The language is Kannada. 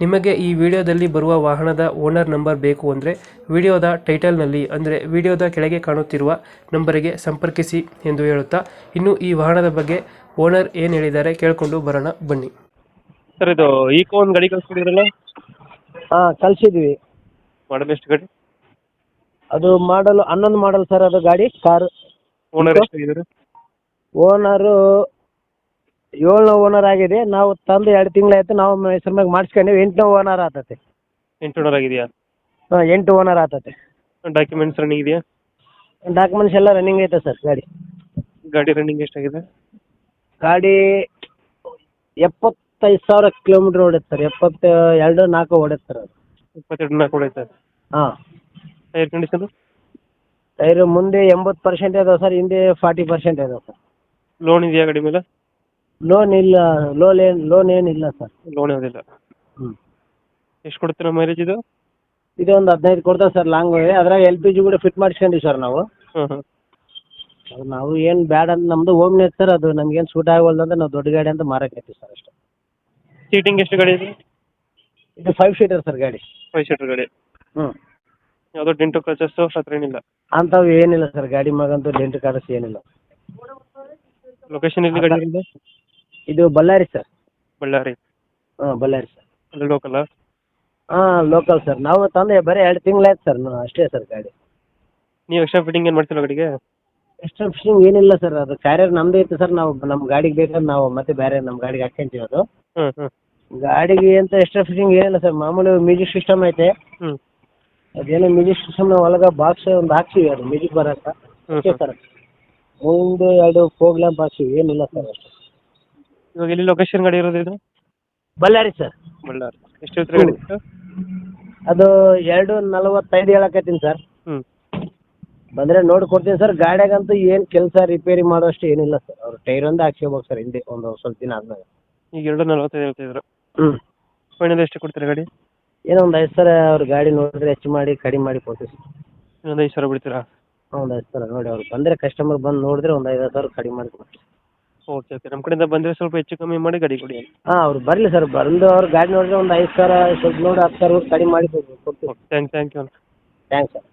ನಿಮಗೆ ಈ ವಿಡಿಯೋದಲ್ಲಿ ಬರುವ ವಾಹನದ ಓನರ್ ನಂಬರ್ ಬೇಕು ಅಂದರೆ ವಿಡಿಯೋದ ಟೈಟಲ್ನಲ್ಲಿ ಅಂದರೆ ವಿಡಿಯೋದ ಕೆಳಗೆ ಕಾಣುತ್ತಿರುವ ನಂಬರಿಗೆ ಸಂಪರ್ಕಿಸಿ ಎಂದು ಹೇಳುತ್ತಾ ಇನ್ನು ಈ ವಾಹನದ ಬಗ್ಗೆ ಓನರ್ ಏನು ಹೇಳಿದ್ದಾರೆ ಕೇಳಿಕೊಂಡು ಬರೋಣ ಬನ್ನಿ. ಸರ್ ಇದು ಈಕೋ ಒಂದು ಗಾಡಿ ಕಳಿಸ್ಕೊಂಡಿರಲ್ಲ ಹಾಂ ಕಳಿಸಿದ್ವಿ. ಮಾಡಲ್ ಎಷ್ಟು ಗಾಡಿ? ಅದು ಮಾಡಲು ಹನ್ನೊಂದು ಮಾಡಲ್ ಸರ್ ಅದು ಗಾಡಿ ಕಾರ್. ಓನರ್? ಎಷ್ಟಾಗಿದ್ದಾರೆ ಓನರು ಏಳನೇ ಓನರ್ ಆಗಿದೆ. ನಾವು ತಂದು ಎರಡು ತಿಂಗಳಾಯ್ತು ನಾವು ಹೆಸ್ರ ಮ್ಯಾಗ ಮಾಡಿಸ್ಕೊಂಡೀವಿ. ಎಂಟನೇ ಓನರ್ ಆತತೆ. ಎಂಟು ಓನರ್ ಆಗಿದೆಯಾ? ಹಾಂ ಎಂಟು ಓನರ್ ಆತತೆ. ಡಾಕ್ಯುಮೆಂಟ್ಸ್ ರನ್ನಿಂಗ್ ಇದೆಯಾ? ಡಾಕ್ಯುಮೆಂಟ್ಸ್ ಎಲ್ಲ ರನ್ನಿಂಗ್ ಐತೆ ಸರ್ ಗಾಡಿ. ಗಾಡಿ ರನ್ನಿಂಗ್ ಎಷ್ಟಾಗಿದೆ? ಗಾಡಿ ಎಪ್ಪತ್ತೈದು ಸಾವಿರ ಕಿಲೋಮೀಟರ್ ಓಡೈತೆ ಸರ್. ಎಪ್ಪತ್ತ ಎರಡು ನಾಲ್ಕು ಓಡೈತೆ ಸರ್ ಅದು. ಇಪ್ಪತ್ತೆರಡು ನಾಲ್ಕು ಹೊಡೈತೆ ಹಾಂ. ಟೈರ್ ಕಂಡೀಷನ್ ಟೈರ್ ಮುಂದೆ ಎಂಬತ್ತು ಪರ್ಸೆಂಟ್ ಇದಾವೆ ಸರ್ ಹಿಂದೆ ಫಾರ್ಟಿ ಪರ್ಸೆಂಟ್ ಇದಾವೆ ಸರ್. ಲೋನ್ ಇದೆಯಾ ಗಾಡಿ ಮೇಲೆ? ಲೋನ್ ಇಲ್ಲ ಲೋನ್ ಏನ್ ಲೋನ್ ಏನಿಲ್ಲ ಸರ್ ಲೋನ್ ಯಾವುದಿಲ್ಲ ಹ್ಞೂ ಎಷ್ಟು ಕೊಡ್ತೀರಾ ಮೈಲೇಜ್ ಇದು? ಇದು ಒಂದು ಹದಿನೈದು ಕೊಡ್ತೇವೆ ಸರ್ ಲಾಂಗ್ ಅದ್ರಾಗ ಎಲ್ ಪಿ ಜಿ ಕೂಡ ಫಿಟ್ ಮಾಡಿಸ್ಕೊಂಡಿವಿ ಸರ್ ನಾವು. ಹಾಂ ಹಾಂ ಅದು ನಾವು ಏನು ಬ್ಯಾಡ ಅಂತ ನಮ್ಮದು ಓಮ್ನೇ ಸರ್ ಅದು ನಮ್ಗೇನು ಸೂಟ್ ಆಗವಲ್ದು ಅಂದ್ರೆ ನಾವು ದೊಡ್ಡ ಗಾಡಿ ಅಂತ ಮಾರಕೈತಿ ಸರ್ ಅಷ್ಟೇ. ಸೀಟಿಂಗ್ ಎಷ್ಟು ಗಾಡಿ ಇದೆ? ಇದು ಫೈವ್ ಸೀಟರ್ ಸರ್ ಗಾಡಿ. ಫೈವ್ ಸೀಟರ್ ಗಾಡಿ. ಹ್ಞೂ ಯಾವುದೋ ಡೆಂಟು ಕ್ರಚಸ್ಸು ಹತ್ರ ಏನಿಲ್ಲ? ಅಂಥವು ಏನಿಲ್ಲ ಸರ್ ಗಾಡಿ ಮಗಂತೂ ಡೆಂಟ್ ಕಾರಸ್ ಏನಿಲ್ಲ. ಲೊಕೇಶನ್ ಎಲ್ಲಿ ಗಾಡಿ ಇರೋದು ಇದು ಬಳ್ಳಾರಿ ಸರ್. ಬಳ್ಳಾರಿ. ಹಾ ಬಳ್ಳಾರಿ ಸರ್. ಲೋಕಲ್ ಲೋಕಲ್ಲ ಹಾಂ ಲೋಕಲ್ ಸರ್. ನಾವು ತಂದೆ ಬರೀ ಎರಡು ತಿಂಗಳಾಯ್ತು ಸರ್ ಅಷ್ಟೇ ಸರ್ ಗಾಡಿ. ನೀವು ಎಕ್ಸ್ಟ್ರಾ ಫಿಟ್ಟಿಂಗ್ ಏನು ಮಾಡ್ತಿಲ್ಲ ಗಾಡಿಗೆ? ಎಕ್ಸ್ಟ್ರಾ ಫಿಟ್ಟಿಂಗ್ ಏನಿಲ್ಲ ಸರ್. ಅದು ಕ್ಯಾರಿಯರ್ ನಮ್ದು ಇತ್ತು ಸರ್. ನಾವು ನಮ್ಮ ಗಾಡಿಗೆ ಬೇಕಾದ್ರೆ ನಾವು ಮತ್ತೆ ಬೇರೆ ನಮ್ಮ ಗಾಡಿಗೆ ಹಾಕ್ಕೊಂತೀವಿ ಅದು. ಹ್ಞೂ ಹ್ಞೂ ಗಾಡಿಗೆ ಅಂತ ಎಕ್ಸ್ಟ್ರಾ ಫಿಟ್ಟಿಂಗ್ ಏನಿಲ್ಲ ಸರ್. ಮಾಮೂಲಿ ಮ್ಯೂಸಿಕ್ ಸಿಸ್ಟಮ್ ಐತೆ. ಹ್ಞೂ ಅದೇನೋ ಮ್ಯೂಸಿಕ್ ಸಿಸ್ಟಮ್ ಒಳಗೆ ಬಾಕ್ಸ್ ಒಂದು ಹಾಕ್ಸಿವಿ ಅದು ಮ್ಯೂಸಿಕ್ ಬರಕ್ಕೆ ಅಷ್ಟೇ ಸರ್. ಮುಂದೆ ಎರಡು ಫೋಗ್ ಲ್ಯಾಂಪ್ ಹಾಕ್ಸಿವಿ. ಏನಿಲ್ಲ ಸರ್ ಅಷ್ಟೇ. ಇವಾಗ ಎಲ್ಲಿ ಲೊಕೇಶನ್ ಗಾಡಿ ಇರೋದು ಇದು? ಬಳ್ಳಾರಿ ಸರ್ ಬಳ್ಳಾರಿ. ಎಷ್ಟು ಹೇಳ್ತೀರಿ ಗಾಡಿ? ಅದು ಎರಡು ನಲವತ್ತೈದು ಹೇಳಕತ್ತೀನಿ ಸರ್ ಹ್ಞೂ ಬಂದರೆ ನೋಡಿ ಕೊಡ್ತೀನಿ ಸರ್ ಗಾಡಿಯಾಗಂತೂ ಏನು ಕೆಲಸ ರಿಪೇರಿ ಮಾಡೋಷ್ಟು ಏನಿಲ್ಲ ಸರ್ ಅವ್ರು ಟೈರ್ ಒಂದ್ ಹಾಕ್ಸ್ಕೋಬೇಕು ಸರ್ ಹಿಂದೆ ಒಂದು ಸ್ವಲ್ಪ ದಿನ ಆದ್ಮೇಲೆ. ಈಗ ಎರಡು ನಲ್ವತ್ತೈದು ಹೇಳ್ತಿದ್ರು ಹ್ಞೂ ಫೈನಲ್ ಎಷ್ಟು ಕೊಡ್ತೀರಾ ಗಾಡಿ? ಏನೋ ಒಂದು ಐದು ಸರ ಅವ್ರ ಗಾಡಿ ನೋಡಿದ್ರೆ ಹೆಚ್ಚು ಮಾಡಿ ಕಡಿಮೆ ಮಾಡಿ ಕೊಡ್ತೀವಿ ಸರ್ ಇನ್ನೊಂದು ಐದು ಸಾವಿರ ಬಿಡ್ತೀರಾ? ಒಂದು ಐದು ಸಾವಿರ ನೋಡಿ ಅವ್ರು ಬಂದ್ರೆ ಕಸ್ಟಮರ್ ಬಂದು ನೋಡಿದ್ರೆ ಒಂದು ಐದು ಸಾವಿರ ಕಡಿಮೆ ಮಾಡಿ ಕೊಡ್ತೀವಿ. ಓಕೆ ಓಕೆ ನಮ್ಮ ಕಡೆಯಿಂದ ಬಂದರೆ ಸ್ವಲ್ಪ ಹೆಚ್ಚು ಕಮ್ಮಿ ಮಾಡಿ ಗಾಡಿ ಕೊಡಿ ಹಾಂ ಅವ್ರು ಬರಲಿ ಸರ್. ಬಂದು ಅವ್ರ ಗಾಡಿ ನೋಡಿದ್ರೆ ಒಂದು ಐದು ಸಾವಿರ ಸ್ವಲ್ಪ ನೋಡಿ ಹತ್ತು ಸಾವಿರ ಕಡಿಮೆ ಮಾಡಿ ಕೊಡ್ತೀವಿ okay thank thank you thanks sir